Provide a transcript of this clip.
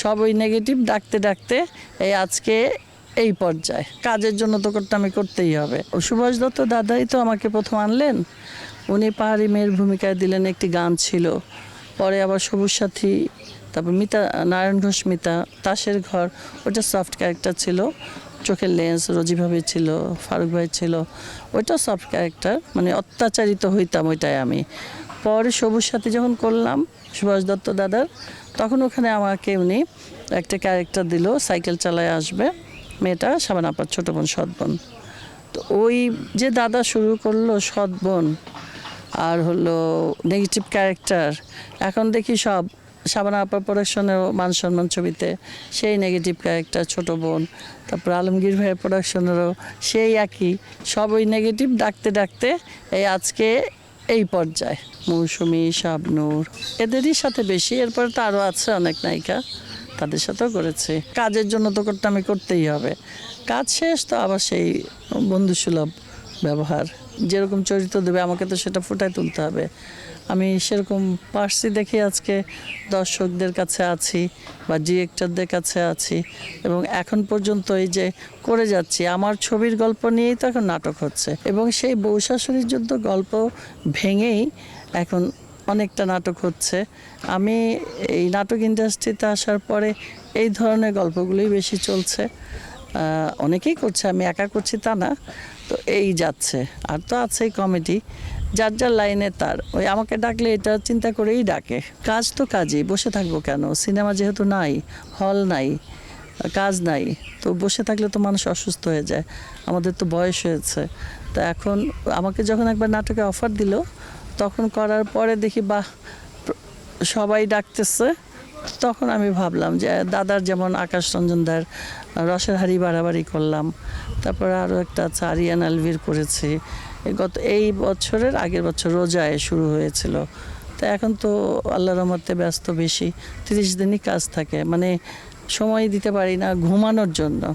সব ওই নেগেটিভ ডাকতে ডাকতে এই আজকে এই পর্যায়ে। কাজের জন্য তো করতে আমি করতেই হবে। সুভাষ দত্ত দাদাই তো আমাকে প্রথম আনলেন। উনি পাহাড়ি মেয়ের ভূমিকায় দিলেন একটি গান ছিল। পরে আবার সবুজ সাথী, তারপর মিতা, নারায়ণ ঘোষ, মিতা, তাসের ঘর ওটা সফট ক্যারেক্টার ছিল। চোখের লেন্স রোজি ভাবি ছিল, ফারুক ভাই ছিল। ওইটা সফট ক্যারেক্টার মানে অত্যাচারিত হইতাম ওইটাই আমি। পরে সবুজ সাথী যখন করলাম, সুভাষ দত্ত দাদার, তখন ওখানে আমাকে উনি একটা ক্যারেক্টার দিল, সাইকেল চালায় আসবে, মেয়েটা সাবান আপার ছোটো বোন, সৎ বোন। তো ওই যে দাদা শুরু করল সৎ বোন, আর হলো নেগেটিভ ক্যারেক্টার এখন দেখি সব সাবানা আপার প্রোডাকশনেরও মান সম্মান ছবিতে সেই নেগেটিভ ক্যারেক্টার ছোট বোন, তারপর আলমগীর ভাইয়ের প্রোডাকশনেরও সেই একই সব ওই নেগেটিভ ডাকতে ডাকতে এই আজকে এই পর্যায়ে, মৌসুমি, শাবনুর। এদেরই সাথে বেশি, এরপরে তো আরও আছে অনেক নায়িকা, তাদের সাথেও করেছে। কাজের জন্য তো করতে আমি করতেই হবে। কাজ শেষ, তো আবার সেই বন্ধুসুলভ ব্যবহার। যেরকম চরিত্র দেবে, আমাকে তো সেটা ফুটায় তুলতে হবে। আমি সেরকম পারছি দেখে আজকে দর্শকদের কাছে আছি বা ডিরেক্টরদের কাছে আছি এবং এখন পর্যন্ত এই যে করে যাচ্ছি, আমার ছবির গল্প নিয়েই তো এখন নাটক হচ্ছে। এবং সেই বউ শাশুড়ির যুদ্ধ গল্প ভেঙেই এখন অনেকটা নাটক হচ্ছে। আমি এই নাটক ইন্ডাস্ট্রিতে আসার পরে এই ধরনের গল্পগুলোই বেশি চলছে। অনেকেই করছে, আমি একা করছি তা না। তো এই যাচ্ছে। আর তো আছেই কমেডি যার যার লাইনে তার। ওই আমাকে ডাকলে এটা চিন্তা করেই ডাকে। কাজ তো কাজই, বসে থাকব কেন? সিনেমা যেহেতু নাই হল নাই, কাজ নাই, তো বসে থাকলে তো মানুষ অসুস্থ হয়ে যায়। আমাদের তো বয়স হয়েছে। তো এখন আমাকে যখন একবার নাটকে অফার দিল, তখন করার পরে দেখি, বাহ, সবাই ডাকতেছে। তখন আমি ভাবলাম যে, দাদার যেমন আকাশ রঞ্জনদার রসের হাড়ি বাড়াবাড়ি করলাম। তারপর আরও একটা চারিয়ান আলভির করেছি। গত, এই বছরের আগের বছর রোজায় শুরু হয়েছিল। তা এখন তো আল্লাহ রহমতে ব্যস্ত বেশি। তিরিশ দিনই কাজ থাকে। মানে সময় দিতে পারি না ঘুমানোর জন্য।